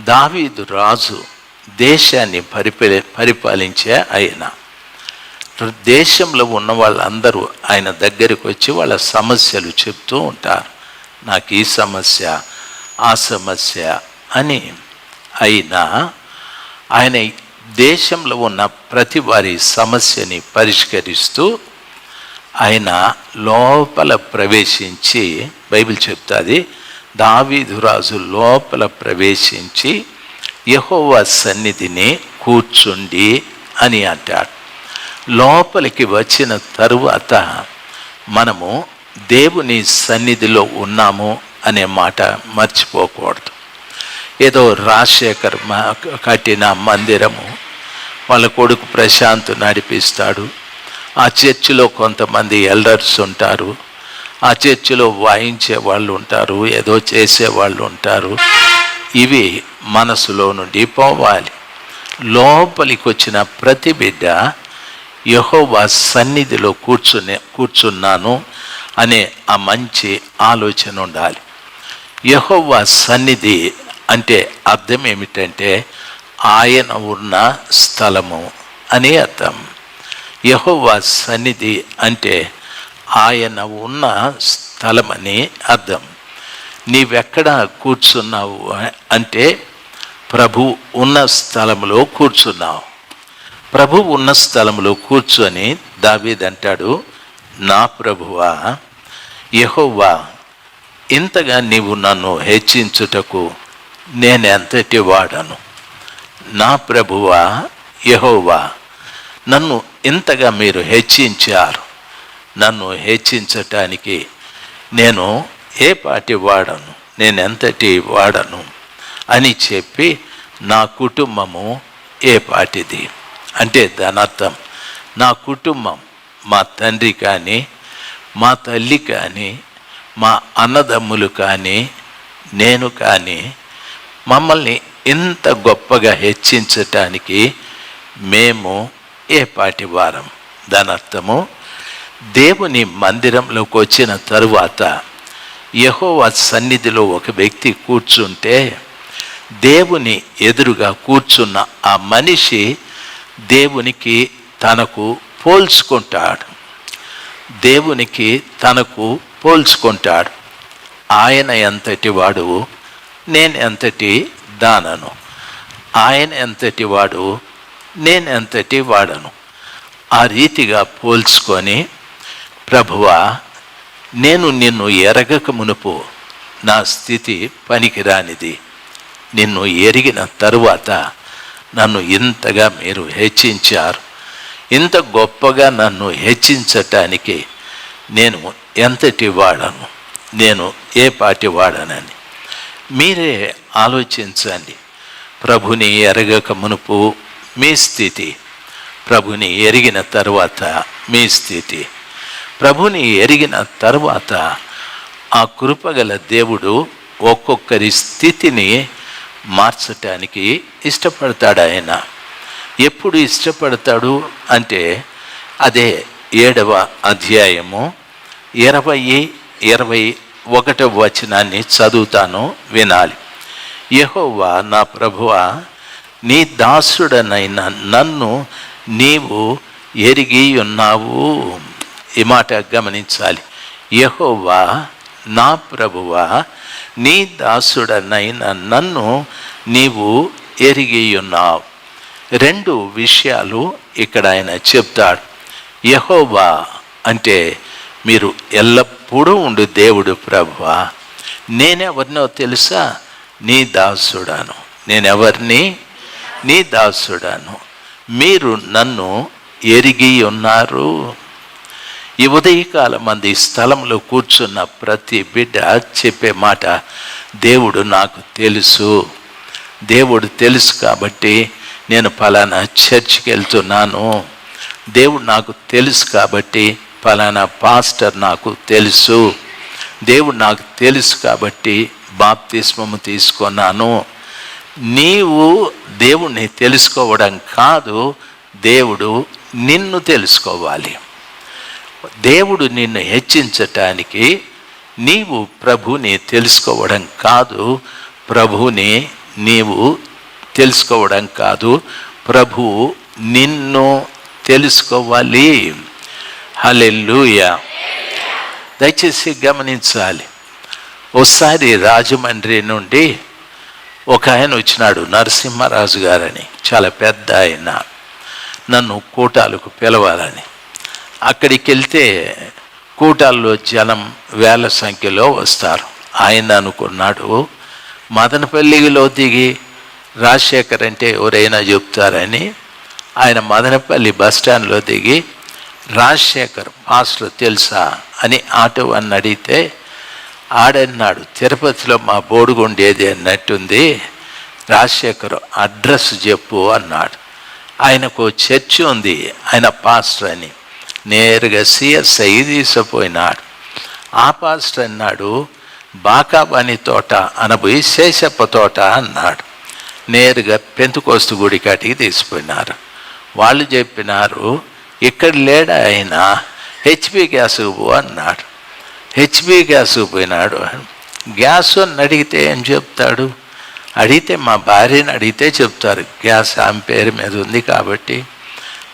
దావీదు రాజు దేశాన్ని పరిపాలి పరిపాలించే ఆయన. దేశంలో ఉన్న వాళ్ళందరూ ఆయన దగ్గరికి వచ్చి వాళ్ళ సమస్యలు చెప్తూ ఉంటారు. నాకు ఈ సమస్య ఆ సమస్య అని. అయినా ఆయన దేశంలో ఉన్న ప్రతి వారి సమస్యని పరిష్కరిస్తూ ఆయన లోపల ప్రవేశించి బైబిల్ చెప్తుంది దావీదు రాజు లోపల ప్రవేశించి యహోవ సన్నిధిని కూర్చుండి అని అంటాడు. లోపలికి వచ్చిన తరువాత మనము దేవుని సన్నిధిలో ఉన్నాము అనే మాట మర్చిపోకూడదు. ఏదో రాజశేఖర్ మ- కట్టిన మందిరము వాళ్ళ కొడుకు ప్రశాంత్ నడిపిస్తాడు. ఆ చర్చిలో కొంతమంది ఎల్డర్స్ ఉంటారు. ఆ చర్చిలో వాయించే వాళ్ళు ఉంటారు ఏదో చేసే వాళ్ళు ఉంటారు. ఇవి మనసులో నుండి పోవాలి. లోపలికి వచ్చిన ప్రతి బిడ్డ యహోవా సన్నిధిలో కూర్చునే కూర్చున్నాను అనే ఆ మంచి ఆలోచన ఉండాలి. యహోవా సన్నిధి అంటే అర్థం ఏమిటంటే ఆయన ఉన్న స్థలము అని అర్థం. యహోవా సన్నిధి అంటే ఆయన ఉన్న స్థలమని అర్థం. నీవెక్కడ కూర్చున్నావు అంటే ప్రభు ఉన్న స్థలంలో కూర్చున్నావు. ప్రభు ఉన్న స్థలంలో కూర్చొని దావీదంటాడు నా ప్రభువా యహోవా ఇంతగా నీవు నన్ను హెచ్చించుటకు నేనెంతటి వాడను? నా ప్రభువా యహోవా నన్ను ఇంతగా మీరు హెచ్చించారు. నన్ను హెచ్చించటానికి నేను ఏ పాటి వాడను నేను ఎంతటి వాడను అని చెప్పి నా కుటుంబము ఏ పాటిది? అంటే దానర్థం నా కుటుంబం మా తండ్రి కానీ మా తల్లి కానీ మా అన్నదమ్ములు కానీ నేను కానీ మమ్మల్ని ఇంత గొప్పగా హెచ్చించటానికి మేము ఏ పాటి వారం? దాని అర్థము దేవుని మందిరంలోకి వచ్చిన తరువాత యహోవా సన్నిధిలో ఒక వ్యక్తి కూర్చుంటే దేవుని ఎదురుగా కూర్చున్న ఆ మనిషి దేవునికి తనకు పోల్చుకుంటాడు. దేవునికి తనకు పోల్చుకుంటాడు. ఆయన ఎంతటి వాడు నేను ఎంతటి దానను. ఆయన ఎంతటి వాడు నేను ఎంతటి వాడను. ఆ రీతిగా పోల్చుకొని ప్రభువా నేను నిన్ను ఎరగక మునుపు నా స్థితి పనికిరానిది. నిన్ను ఎరిగిన తరువాత నన్ను ఇంతగా మీరు హెచ్చించారు. ఇంత గొప్పగా నన్ను హెచ్చించటానికి నేను ఎంతటి వాడను? నేను ఏ పాటి వాడనని. మీరే ఆలోచించండి. ప్రభుని ఎరగక మునుపు మీ స్థితి ప్రభుని ఎరిగిన తర్వాత మీ స్థితి. ప్రభుని ఎరిగిన తరువాత ఆ కృపగల దేవుడు ఒక్కొక్కరి స్థితిని మార్చటానికి ఇష్టపడతాడు ఆయన. ఎప్పుడు ఇష్టపడతాడు అంటే అదే ఏడవ అధ్యాయము ఇరవై ఇరవై ఒకటవ వచనాన్ని చదువుతాను వినాలి. యెహోవా నా ప్రభువా నీ దాసుడనైన నన్ను నీవు ఎరిగి ఉన్నావు ఈ మాట గమనించాలి. యహోవా నా ప్రభువా నీ దాసుడనైన నన్ను నీవు ఎరిగియున్నావు. రెండు విషయాలు ఇక్కడ ఆయన చెప్తాడు. యహోవా అంటే మీరు ఎల్లప్పుడూ ఉండు దేవుడు ప్రభువా. నేనెవరినో తెలుసా? నీ దాసుడాను. నేనెవరిని? నీ దాసుడాను. మీరు నన్ను ఎరిగి ఉన్నారు ఈ ఉదయకాలం మంది స్థలంలో కూర్చున్న ప్రతి బిడ్డ చెప్పే మాట దేవుడు నాకు తెలుసు. దేవుడు తెలుసు కాబట్టి నేను ఫలానా చర్చికి వెళ్తున్నాను. దేవుడు నాకు తెలుసు కాబట్టి ఫలానా పాస్టర్ నాకు తెలుసు. దేవుడు నాకు తెలుసు కాబట్టి బాప్తిస్మము తీసుకున్నాను. నీవు దేవుణ్ణి తెలుసుకోవడం కాదు దేవుడు నిన్ను తెలుసుకోవాలి. దేవుడు నిన్ను హెచ్చించటానికి నీవు ప్రభుని తెలుసుకోవడం కాదు ప్రభుని నీవు తెలుసుకోవడం కాదు ప్రభువు నిన్ను తెలుసుకోవాలి. హల్లెలూయా. దయచేసి గమనించాలి. ఒకసారి రాజమండ్రి నుండి ఒక ఆయన వచ్చినాడు నరసింహరాజు గారని. చాలా పెద్ద ఆయన. నన్ను కోటాలకు పిలవాలని. అక్కడికి వెళ్తే కూటాల్లో జనం వేల సంఖ్యలో వస్తారు. ఆయన అనుకున్నాడు మదనపల్లిలో దిగి రాజశేఖర్ అంటే ఎవరైనా చెప్తారని. ఆయన మదనపల్లి బస్ స్టాండ్లో దిగి రాజశేఖర్ మాస్టర్ తెలుసా? అని ఆటో అని అడిగితే ఆడన్నాడు తిరుపతిలో మా బోడుగుండేది అన్నట్టుంది. రాజశేఖర్ అడ్రస్ చెప్పు అన్నాడు. ఆయనకు చర్చి ఉంది ఆయన పాస్టర్ అని. నేరుగా సిఎస్ఐ తీసుకుపోయినాడు ఆ పాస్టర్ అన్నాడు బాకాబాని తోట అనబోయి శేషప్ప తోట అన్నాడు. నేరుగా పెంతుకోస్తు గుడి కాటికి తీసుకుపోయినారు. వాళ్ళు చెప్పినారు ఇక్కడ లేడా ఆయన హెచ్పి గ్యాస్ పో అన్నాడు. హెచ్పి గ్యాస్ పోయినాడు? గ్యాస్ అని అడిగితే ఏం చెప్తాడు? అడిగితే మా భార్యని అడిగితే చెప్తారు గ్యాస్ ఆమె పేరు మీద ఉంది కాబట్టి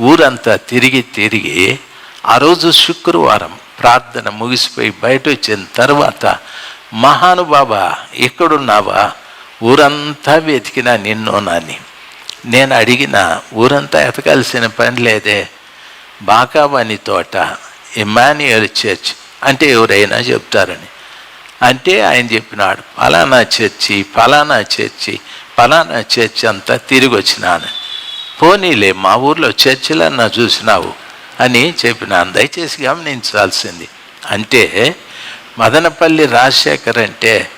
ఊరంతా తిరిగి తిరిగి ఆ రోజు శుక్రవారం ప్రార్థన ముగిసిపోయి బయట వచ్చిన తర్వాత మహానుబాబా ఎక్కడున్నావా? ఊరంతా వెతికినా నిన్ను నాని. నేను అడిగిన ఊరంతా ఎతకాల్సిన పని లేదే. బాకావాని తోట ఇమాన్యుయల్ చర్చ్ అంటే ఎవరైనా చెప్తారని. అంటే ఆయన చెప్పినాడు ఫలానా చర్చి ఫలానా చర్చి ఫలానా చర్చి అంతా తిరిగి వచ్చినాను పోనీలే మా ఊర్లో చర్చిలన్నా చూసినావు. అని చెప్పినాను దయచేసి గమనించాల్సింది. అంటే మదనపల్లి రాజశేఖర్ అంటే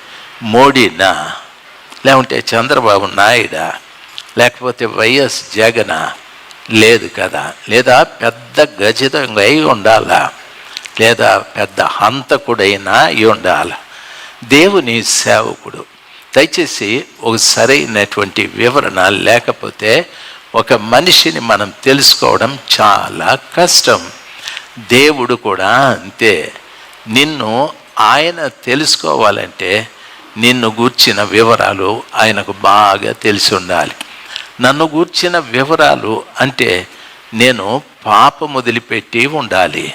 మోడీనా? లేకుంటే చంద్రబాబు నాయుడా? లేకపోతే వైఎస్ జగన? లేదు కదా. లేదా పెద్ద గజితంగా అయి ఉండాలా? లేదా పెద్ద హంతకుడైనా అయి ఉండాలా? దేవుని సేవకుడు. దయచేసి ఒక సరైనటువంటి వివరణ లేకపోతే ఒక మనిషిని మనం తెలుసుకోవడం చాలా కష్టం. దేవుడు కూడా అంతే. నిన్ను ఆయన తెలుసుకోవాలంటే నిన్ను గూర్చిన వివరాలు ఆయనకు బాగా తెలిసి ఉండాలి. నన్ను గూర్చిన వివరాలు అంటే నేను పాపం వదిలిపెట్టి ఉండాలి.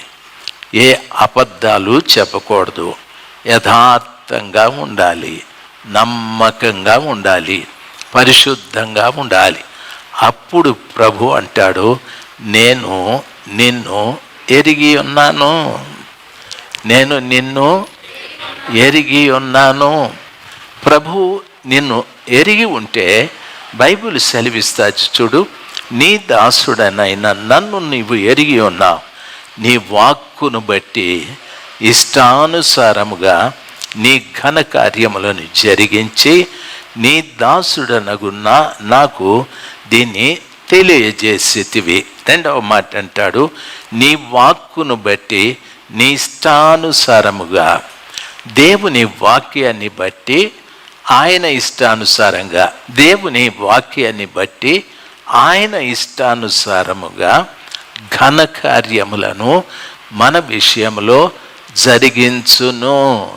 ఏ అబద్ధాలు చెప్పకూడదు. యథార్థంగా ఉండాలి. నమ్మకంగా ఉండాలి. పరిశుద్ధంగా ఉండాలి. అప్పుడు ప్రభు అంటాడు నేను నిన్ను ఎరిగి ఉన్నాను. నేను నిన్ను ఎరిగి ఉన్నాను. ప్రభు నిన్ను ఎరిగి ఉంటే బైబిల్ సెలవిస్తా చూడు నీ దాసుడనైనా నన్ను నీవు ఎరిగి ఉన్నావు. నీ వాక్కును బట్టి ఇష్టానుసారముగా నీ ఘన కార్యములను జరిగించి నీ దాసుడనగు నా నాకు దీన్ని తెలియజేసేటివి రెండవ మాట అంటాడు నీ వాక్కును బట్టి నీ ఇష్టానుసారముగా. దేవుని వాక్యాన్ని బట్టి ఆయన ఇష్టానుసారంగా. దేవుని వాక్యాన్ని బట్టి ఆయన ఇష్టానుసారముగా ఘన కార్యములను మన విషయంలో జరిగించును.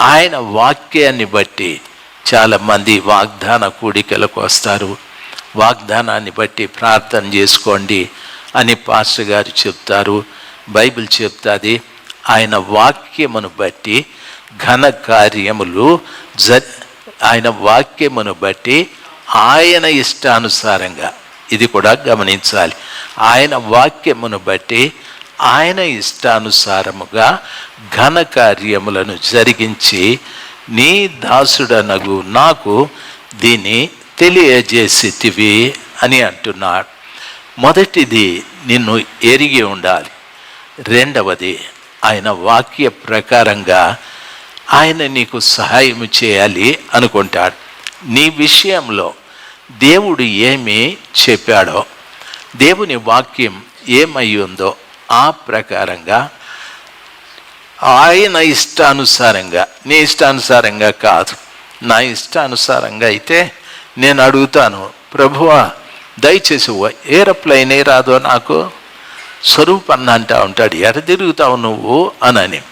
ఆయన వాక్యాన్ని బట్టి చాలామంది వాగ్దాన కూడికలకు వస్తారు. వాగ్దానాన్ని బట్టి ప్రార్థన చేసుకోండి అని పాస్టర్ గారు చెప్తారు. బైబిల్ చెప్తుంది ఆయన వాక్యమును బట్టి ఘన కార్యములు జ ఆయన వాక్యమును బట్టి ఆయన ఇష్టానుసారంగా ఇది కూడా గమనించాలి. ఆయన వాక్యమును బట్టి ఆయన ఇష్టానుసారముగా ఘన కార్యములను జరిగించి నీ దాసుడనగు నాకు దీన్ని తెలియజేసితివి అని అంటున్నాడు. మొదటిది నిన్ను ఎరిగి ఉండాలి. రెండవది ఆయన వాక్య ప్రకారంగా ఆయన నీకు సహాయం చేయాలి అనుకుంటాడు. నీ విషయంలో దేవుడు ఏమి చెప్పాడో దేవుని వాక్యం ఏమై ఉందో ఆ ప్రకారంగా ఆయన ఇష్టానుసారంగా నీ ఇష్టానుసారంగా కాదు. నా ఇష్టానుసారంగా అయితే నేను అడుగుతాను ప్రభువా దయచేసి ఏరోప్లైన్ ఏ రాదో నాకు? స్వరూపన్న అంటా ఉంటాడు ఎర తిరుగుతావు నువ్వు? అనని.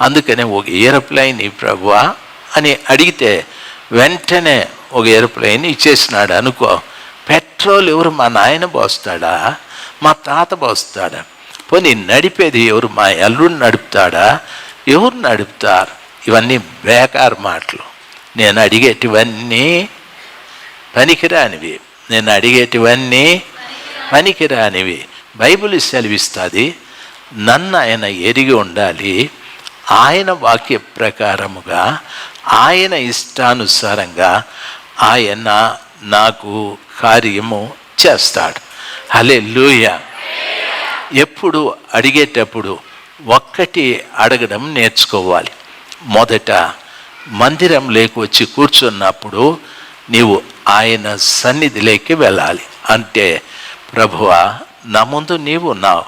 అందుకనే ఒక ఏరోప్లైన్ ఈ ప్రభువా అని అడిగితే వెంటనే ఒక ఏరోప్లేన్ ఇచ్చేసినాడు అనుకో. పెట్రోల్ ఎవరు? మా నాయన పోస్తాడా? మా తాత పోస్తాడా? పోనీ నడిపేది ఎవరు? మా అల్లుడు నడుపుతాడా? ఎవరు నడుపుతారు? ఇవన్నీ బేకారు మాటలు. నేను అడిగేటివన్నీ పనికిరానివి. నేను అడిగేటివన్నీ పనికిరానివి. బైబిల్ సెలవిస్తుంది నన్ను ఆయన ఎరిగి ఉండాలి. ఆయన వాక్య ప్రకారముగా ఆయన ఇష్టానుసారంగా ఆయన నాకు కార్యము చేస్తాడు. హలే ఎప్పుడు అడిగేటప్పుడు ఒక్కటి అడగడం నేర్చుకోవాలి. మొదట మందిరం లేక వచ్చి కూర్చున్నప్పుడు నీవు ఆయన సన్నిధిలోకి వెళ్ళాలి. అంటే ప్రభువా నా ముందు నీవు ఉన్నావు.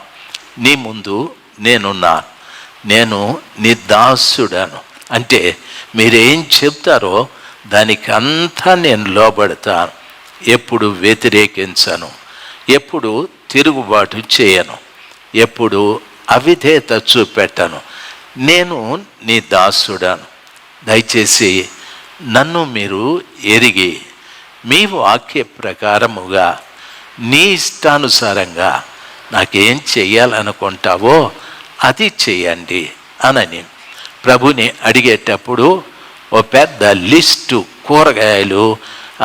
నీ ముందు నేనున్నాను. నేను నీ దాసుడను. అంటే మీరేం చెప్తారో దానికి అంతా నేను లోబడతాను. ఎప్పుడు వ్యతిరేకించను. ఎప్పుడు తిరుగుబాటు చేయను. ఎప్పుడు అవిధేత చూపెట్టను. నేను నీ దాసుడను. దయచేసి నన్ను మీరు ఎరిగి మీ వాక్య ప్రకారముగా నీ ఇష్టానుసారంగా నాకేం చేయాలనుకుంటావో అది చేయండి అనని. ప్రభుని అడిగేటప్పుడు ఓ పెద్ద లిస్టు కూరగాయలు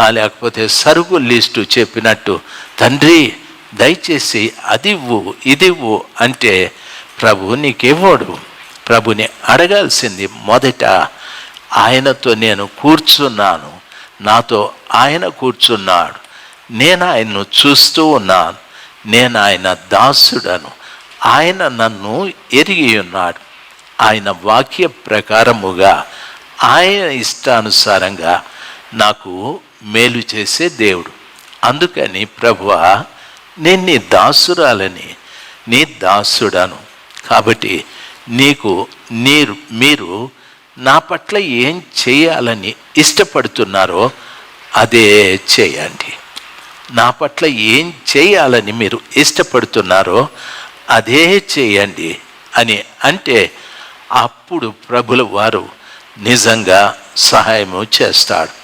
లేకపోతే సరుకు లిస్టు చెప్పినట్టు తండ్రి దయచేసి అది ఇవ్వు ఇది ఇవ్వు అంటే ప్రభు నీకివ్వడు. ప్రభుని అడగాల్సింది మొదట ఆయనతో నేను కూర్చున్నాను. నాతో ఆయన కూర్చున్నాడు. నేను ఆయన్ను చూస్తూ ఉన్నాను. నేను ఆయన దాసుడను. ఆయన నన్ను ఎరిగి ఉన్నాడు. ఆయన వాక్య ప్రకారముగా ఆయన ఇష్టానుసారంగా నాకు మేలు చేసే దేవుడు. అందుకని ప్రభువా నేను నీ దాసురాలని నీ దాసుడను. కాబట్టి నీకు నీరు మీరు నా పట్ల ఏం చేయాలని ఇష్టపడుతున్నారో అదే చేయండి. నా పట్ల ఏం చేయాలని మీరు ఇష్టపడుతున్నారో అదే చేయండి అని అంటే అప్పుడు ప్రభుల వారు నిజంగా సహాయము చేస్తాడు.